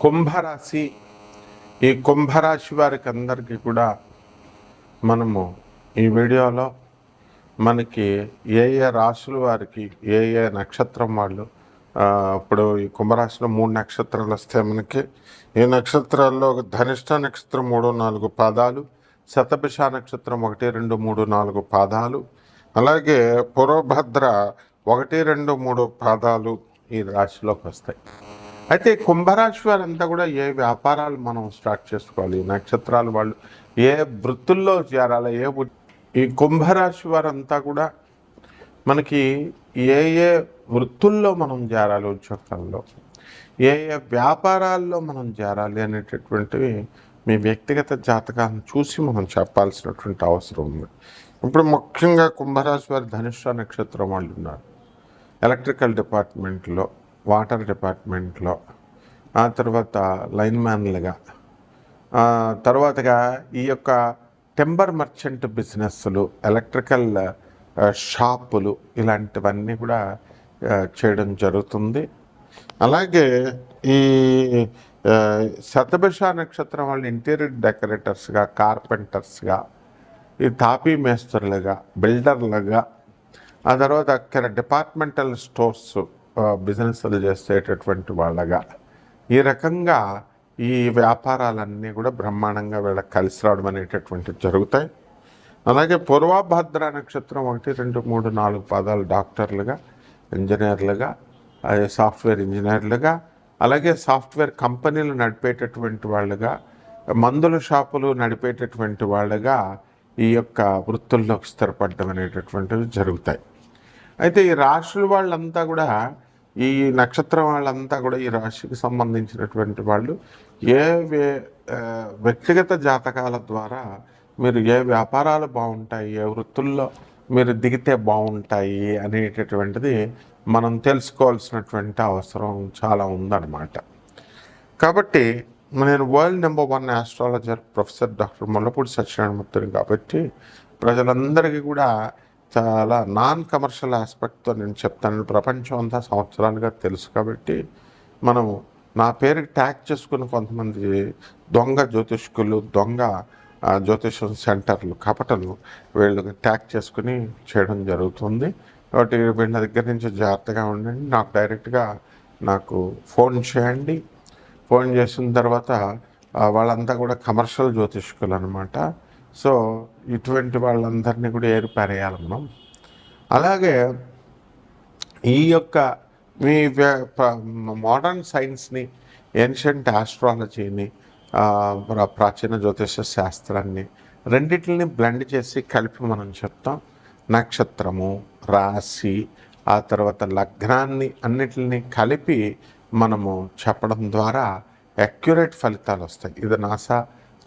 కుంభరాశి. ఈ కుంభరాశి వారికి అందరికీ కూడా మనము ఈ వీడియోలో మనకి ఏ ఏ రాశుల వారికి ఏ ఏ నక్షత్రం వాళ్ళు ఇప్పుడు ఈ కుంభరాశిలో మూడు నక్షత్రాలు వస్తాయి మనకి ఈ నక్షత్రాల్లో ఒక ధనిష్ట నక్షత్రం మూడు నాలుగు పాదాలు శతభిష నక్షత్రం ఒకటి రెండు మూడు నాలుగు పాదాలు అలాగే పురోభద్ర ఒకటి రెండు మూడు పాదాలు ఈ రాశిలోకి వస్తాయి. అయితే కుంభరాశి వారంతా కూడా ఏ వ్యాపారాలు మనం స్టార్ట్ చేసుకోవాలి? నక్షత్రాలు వాళ్ళు ఏ వృత్తుల్లో చేరాలి? ఏ వృ- ఈ కుంభరాశి వారంతా కూడా మనకి ఏ ఏ వృత్తుల్లో మనం చేరాలి ఉద్యోగాల్లో ఏ ఏ వ్యాపారాల్లో మనం చేరాలి అనేటటువంటివి మీ వ్యక్తిగత జాతకాన్ని చూసి మనం చెప్పాల్సినటువంటి అవసరం ఉంది. ఇప్పుడు ముఖ్యంగా కుంభరాశి వారి ధనుష్ట నక్షత్రం వాళ్ళు ఉన్నారు. ఎలక్ట్రికల్ డిపార్ట్మెంట్లో వాటర్ డిపార్ట్మెంట్లో. ఆ తర్వాత లైన్ మ్యాన్లుగా. తర్వాతగా ఈ యొక్క టెంబర్ మర్చెంట్ బిజినెస్లు ఎలక్ట్రికల్ షాపులు ఇలాంటివన్నీ కూడా చేయడం జరుగుతుంది. అలాగే ఈ ఆ, శతభిష నక్షత్రం వాళ్ళు ఇంటీరియర్ డెకరేటర్స్గా కార్పెంటర్స్గా ఈ తాపీ మేస్త్రులుగా బిల్డర్లుగా ఆ తర్వాత అక్కడ డిపార్ట్మెంటల్ స్టోర్స్ బిజినెస్లు చేసేటటువంటి వాళ్ళగా. ఈ రకంగా ఈ వ్యాపారాలన్నీ కూడా బ్రహ్మాండంగా వీళ్ళకి కలిసి రావడం అనేటటువంటివి జరుగుతాయి. అలాగే పూర్వభద్ర నక్షత్రం ఒకటి రెండు మూడు నాలుగు పాదాలు డాక్టర్లుగా ఇంజనీర్లుగా అదే సాఫ్ట్వేర్ ఇంజనీర్లుగా అలాగే సాఫ్ట్వేర్ కంపెనీలు నడిపేటటువంటి వాళ్ళుగా మందుల షాపులు నడిపేటటువంటి వాళ్ళుగా ఈ యొక్క వృత్తుల్లోకి స్థిరపడడం అనేటటువంటివి జరుగుతాయి. అయితే ఈ రాశుల వాళ్ళంతా కూడా ఈ నక్షత్రం వాళ్ళంతా కూడా ఈ రాశికి సంబంధించినటువంటి వాళ్ళు ఏ వే- వ్యక్తిగత జాతకాల ద్వారా మీరు ఏ వ్యాపారాలు బాగుంటాయి ఏ వృత్తుల్లో మీరు దిగితే బాగుంటాయి అనేటటువంటిది మనం తెలుసుకోవాల్సినటువంటి అవసరం చాలా ఉందన్నమాట. కాబట్టి నేను world number one astrologer professor doctor Mullapudi సత్యనారాయణమూర్తిని కాబట్టి ప్రజలందరికీ కూడా చాలా నాన్ కమర్షియల్ ఆస్పెక్ట్తో నేను చెప్తాను. ప్రపంచం అంతా సంవత్సరాలుగా తెలుసు కాబట్టి మనం నా పేరుకి ట్యాగ్ చేసుకున్న కొంతమంది దొంగ జ్యోతిష్కులు దొంగ జ్యోతిషం సెంటర్లు కపటలు వీళ్ళకి ట్యాగ్ చేసుకుని చేయడం జరుగుతుంది. కాబట్టి వీళ్ళ దగ్గర నుంచి జాగ్రత్తగా ఉండండి. నాకు డైరెక్ట్గా నాకు ఫోన్ చేయండి. ఫోన్ చేసిన తర్వాత వాళ్ళంతా కూడా కమర్షియల్ జ్యోతిష్కులు అనమాట సో ఇటువంటి వాళ్ళందరినీ కూడా ఏర్పారేయాలి మనం. అలాగే ఈ యొక్క మీ మోడర్న్ సైన్స్ని ఏన్షియంట్ ఆస్ట్రాలజీని ప్రాచీన జ్యోతిష శాస్త్రాన్ని రెండింటిని బ్లెండ్ చేసి కలిపి మనం చెప్తాం. నక్షత్రము రాశి ఆ తర్వాత లగ్నాన్ని అన్నిటిని కలిపి మనము చెప్పడం ద్వారా అక్యురేట్ ఫలితాలు వస్తాయి. ఇది నాసా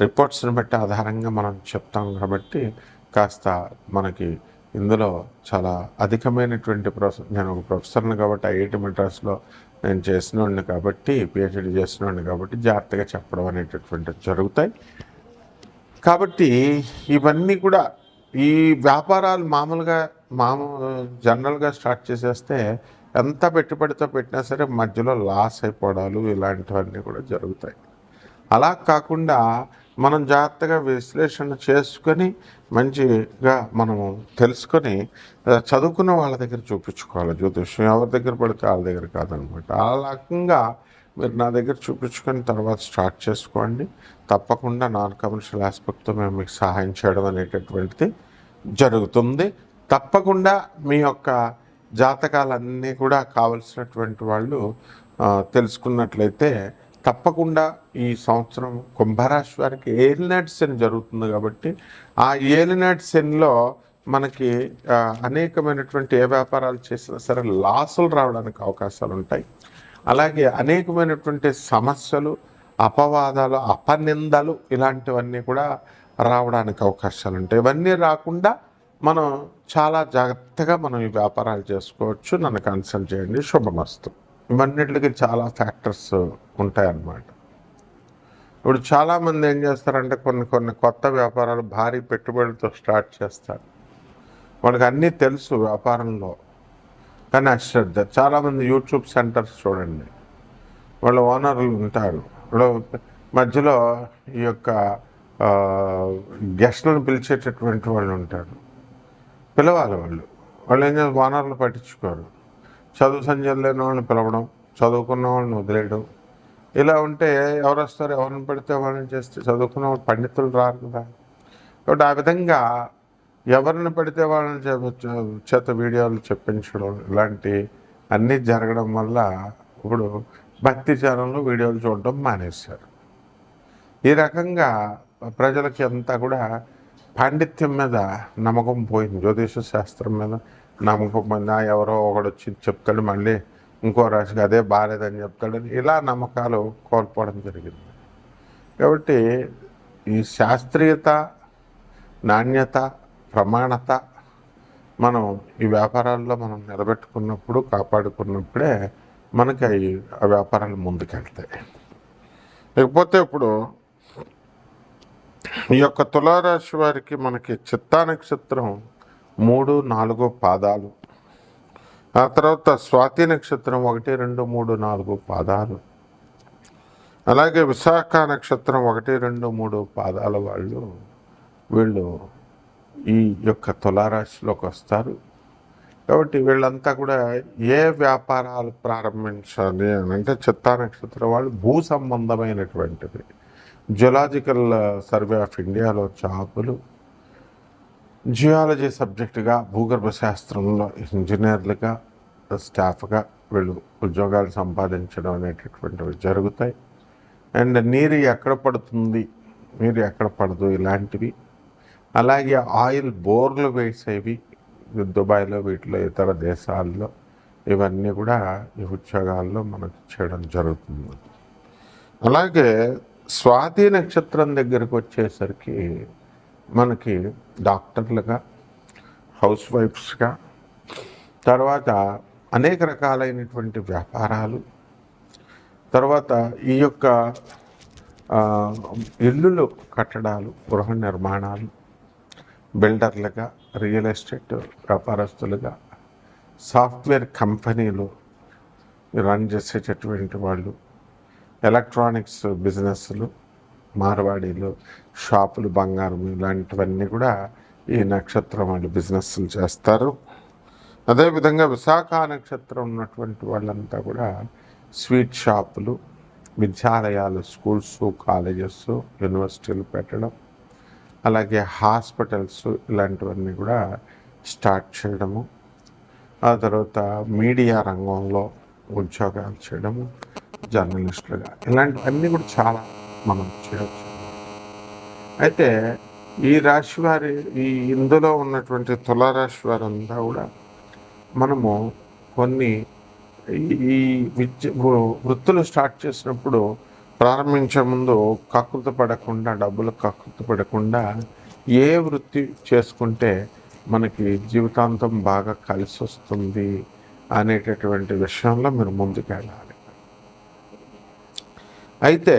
రిపోర్ట్స్ని బట్టి ఆధారంగా మనం చెప్తాం కాబట్టి కాస్త మనకి ఇందులో చాలా అధికమైనటువంటి ప్రొఫెసర్ నేను ఒక ప్రొఫెసర్ని కాబట్టి ఐఐటి మెడ్రాస్లో నేను చేసినోడిని కాబట్టి పిహెచ్డి చేసినోడిని కాబట్టి జాగ్రత్తగా చెప్పడం అనేటటువంటివి జరుగుతాయి. కాబట్టి ఇవన్నీ కూడా ఈ వ్యాపారాలు మామూలుగా మామూ జనరల్గా స్టార్ట్ చేసేస్తే ఎంత పెట్టుబడితో పెట్టినా సరే మధ్యలో లాస్ అయిపోవడాలు ఇలాంటివన్నీ కూడా జరుగుతాయి. అలా కాకుండా మనం జాగ్రత్తగా విశ్లేషణ చేసుకొని మంచిగా మనము తెలుసుకొని చదువుకున్న వాళ్ళ దగ్గర చూపించుకోవాలి. జ్యోతిష్యం ఎవరి దగ్గర పడితే వాళ్ళ దగ్గర కాదనమాట. ఆ రకంగా మీరు నా దగ్గర చూపించుకొని తర్వాత స్టార్ట్ చేసుకోండి. తప్పకుండా నాన్ కమర్షియల్ ఆస్పెక్ట్తో మేము మీకు సహాయం చేయడం అనేటటువంటిది జరుగుతుంది. తప్పకుండా మీ యొక్క జాతకాలన్నీ కూడా కావలసినటువంటి వాళ్ళు తెలుసుకున్నట్లయితే తప్పకుండా ఈ సంవత్సరం కుంభరాశి వారికి ఏలినాటి శని జరుగుతుంది కాబట్టి ఆ ఏలినాటి శనిలో మనకి అనేకమైనటువంటి ఏ వ్యాపారాలు చేసినా సరే లాసులు రావడానికి అవకాశాలు ఉంటాయి. అలాగే అనేకమైనటువంటి సమస్యలు అపవాదాలు అపనిందలు ఇలాంటివన్నీ కూడా రావడానికి అవకాశాలు ఉంటాయి. ఇవన్నీ రాకుండా మనం చాలా జాగ్రత్తగా మనం ఈ వ్యాపారాలు చేసుకోవచ్చు. నన్ను కన్సల్ట్ చేయండి. శుభమస్తు. ఇవన్నిటికి చాలా ఫ్యాక్టర్స్ ఉంటాయన్నమాట. ఇప్పుడు చాలామంది ఏం చేస్తారంటే కొన్ని కొన్ని కొత్త వ్యాపారాలు భారీ పెట్టుబడులతో స్టార్ట్ చేస్తారు. వాళ్ళకి అన్నీ తెలుసు వ్యాపారంలో. కానీ అశ్రద్ధ. చాలామంది యూట్యూబ్ సెంటర్స్ చూడండి. వాళ్ళ ఓనర్లు ఉంటారు. మధ్యలో ఈ యొక్క గెస్ట్లను పిలిచేటటువంటి వాళ్ళు ఉంటారు. పిలవాలి వాళ్ళు. వాళ్ళు ఏం చేస్తారు? ఓనర్లు పట్టించుకోరు. చదువు సంజలు లేని వాళ్ళని పిలవడం చదువుకున్న వాళ్ళని వదిలేయడం. ఇలా ఉంటే ఎవరు వస్తారు ఎవరిని పెడితే వాళ్ళని చేస్తే చదువుకున్న వాళ్ళు పండితులు రారు కదా. కాబట్టి ఆ విధంగా ఎవరిని పెడితే వాళ్ళని చేత వీడియోలు చెప్పించడం ఇలాంటి అన్నీ జరగడం వల్ల ఇప్పుడు భక్తి ఛానల్లో వీడియోలు చూడడం మానేశారు. ఈ రకంగా ప్రజలకి అంతా కూడా పాండిత్యం మీద నమ్మకం పోయింది. జ్యోతిష శాస్త్రం మీద నమ్మకం పోయింది ఆ ఎవరో ఒకడు వచ్చి చెప్తాడు మళ్ళీ ఇంకో రాశికి అదే బాగాలేదని చెప్తాడు ఇలా నమ్మకాలు కోల్పోవడం జరిగింది. కాబట్టి ఈ శాస్త్రీయత నాణ్యత ప్రమాణత మనం ఈ వ్యాపారాల్లో మనం నిలబెట్టుకున్నప్పుడు కాపాడుకున్నప్పుడే మనకి అవి ఆ వ్యాపారాలు ముందుకెళ్తాయి. లేకపోతే ఇప్పుడు ఈ యొక్క తులారాశి వారికి మనకి చిత్తా నక్షత్రం మూడు నాలుగు పాదాలు. ఆ తర్వాత స్వాతి నక్షత్రం ఒకటి రెండు మూడు నాలుగు పాదాలు. అలాగే విశాఖ నక్షత్రం ఒకటి రెండు మూడు పాదాల వాళ్ళు వీళ్ళు ఈ యొక్క తులారాశిలోకి వస్తారు. కాబట్టి వీళ్ళంతా కూడా ఏ వ్యాపారాలు ప్రారంభించాలి అని అంటే చిత్తా నక్షత్రం వాళ్ళు భూ సంబంధమైనటువంటిది. జులాజికల్ సర్వే ఆఫ్ ఇండియాలో చేపలు జియాలజీ సబ్జెక్టుగా భూగర్భ శాస్త్రంలో ఇంజనీర్లుగా స్టాఫ్గా వీళ్ళు ఉద్యోగాలు సంపాదించడం అనేటటువంటివి జరుగుతాయి. అండ్ నీరు ఎక్కడ పడుతుంది నీరు ఎక్కడ పడదు ఇలాంటివి. అలాగే ఆయిల్ బోర్లు వేసేవి దుబాయ్లో వీటిలో ఇతర దేశాల్లో ఇవన్నీ కూడా ఈ ఉద్యోగాల్లో మనకు చేయడం జరుగుతుంది. అలాగే స్వాతి నక్షత్రం దగ్గరకు వచ్చేసరికి మనకి డాక్టర్లుగా హౌస్ వైఫ్స్గా తర్వాత అనేక రకాలైనటువంటి వ్యాపారాలు తర్వాత ఈ యొక్క ఇల్లులు కట్టడాలు గృహ నిర్మాణాలు బిల్డర్లుగా రియల్ ఎస్టేట్ వ్యాపారస్తులుగా సాఫ్ట్వేర్ కంపెనీలు రన్ చేసేటటువంటి వాళ్ళు ఎలక్ట్రానిక్స్ బిజినెస్లు మార్వాడీలు షాపులు బంగారం ఇలాంటివన్నీ కూడా ఈ నక్షత్రం వాళ్ళు బిజినెస్లు చేస్తారు. అదేవిధంగా విశాఖ నక్షత్రం ఉన్నటువంటి వాళ్ళంతా కూడా స్వీట్ షాపులు విద్యాలయాలు స్కూల్స్ కాలేజెస్ యూనివర్సిటీలు పెట్టడం అలాగే హాస్పిటల్స్ ఇలాంటివన్నీ కూడా స్టార్ట్ చేయడము ఆ తర్వాత మీడియా రంగంలో ఉద్యోగాలు చేయడము జర్నలిస్టులుగా ఇలాంటివన్నీ కూడా చాలా మనం చేయవచ్చు. అయితే ఈ రాశి వారి ఈ ఇందులో ఉన్నటువంటి తులారాశి వారంతా కూడా మనము కొన్ని ఈ- ఈ విద్య వృత్తులు స్టార్ట్ చేసినప్పుడు ప్రారంభించే ముందు కక్కుర్తి పడకుండా డబ్బులు కక్కుర్తి పడకుండా ఏ వృత్తి చేసుకుంటే మనకి జీవితాంతం బాగా కలిసి వస్తుంది అనేటటువంటి విషయంలో మీరు ముందుకు వెళ్ళాలి అయితే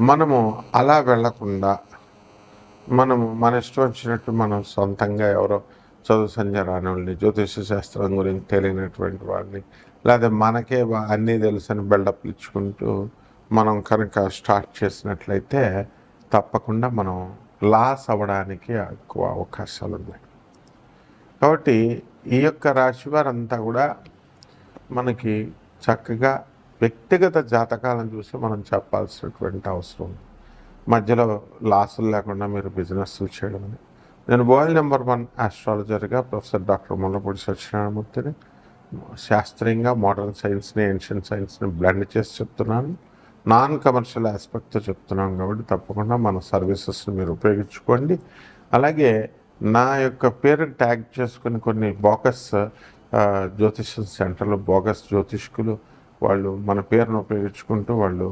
మనము అలా వెళ్ళకుండా మనము మన ఇష్టం వచ్చినట్టు మనం సొంతంగా ఎవరో చదువు సంజరాణుల్ని వాళ్ళని జ్యోతిష శాస్త్రం గురించి తెలియనటువంటి వాళ్ళని లేదా మనకే అన్నీ తెలుసని బిల్డప్ ఇచ్చుకుంటూ మనం కనుక స్టార్ట్ చేసినట్లయితే తప్పకుండా మనం లాస్ అవ్వడానికి ఎక్కువ అవకాశాలు ఉన్నాయి కాబట్టి ఈ యొక్క రాశి వారంతా కూడా మనకి చక్కగా వ్యక్తిగత జాతకాలను చూసి మనం చెప్పాల్సినటువంటి అవసరం ఉంది. మధ్యలో లాసులు లేకుండా మీరు బిజినెస్లు చేయడం అని. నేను వరల్డ్ నెంబర్ వన్ ఆస్ట్రాలజర్గా ప్రొఫెసర్ డాక్టర్ ముల్లపూడి సత్యనారాయణమూర్తిని శాస్త్రీయంగా మోడర్న్ సైన్స్ని ఏన్షియన్ సైన్స్ని బ్లెండ్ చేసి చెప్తున్నాను. నాన్ కమర్షియల్ ఆస్పెక్ట్తో చెప్తున్నాం కాబట్టి తప్పకుండా మన సర్వీసెస్ని మీరు ఉపయోగించుకోండి. అలాగే నా యొక్క పేరు ట్యాగ్ చేసుకుని కొన్ని బోకస్ జ్యోతిష్యం జ్యోతిష సెంటర్లు బోగస్ జ్యోతిష్కులు వాళ్ళు మన పేరును ఉపయోగించుకుంటూ వాళ్ళు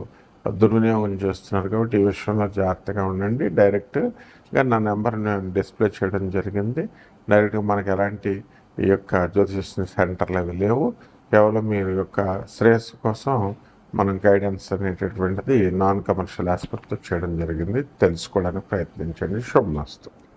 దుర్వినియోగం చేస్తున్నారు కాబట్టి ఈ విషయంలో జాగ్రత్తగా ఉండండి. డైరెక్ట్గా నా నెంబర్ నేను డిస్ప్లే చేయడం జరిగింది. డైరెక్ట్గా మనకు ఎలాంటి ఈ యొక్క జ్యోతిష సెంటర్లు అవి లేవు. కేవలం మీరు యొక్క శ్రేయస్సు కోసం మనం గైడెన్స్ అనేటటువంటిది నాన్ కమర్షియల్ ఆస్పెక్ట్తో చేయడం జరిగింది. తెలుసుకోవడానికి ప్రయత్నించండి. శుభమస్తు.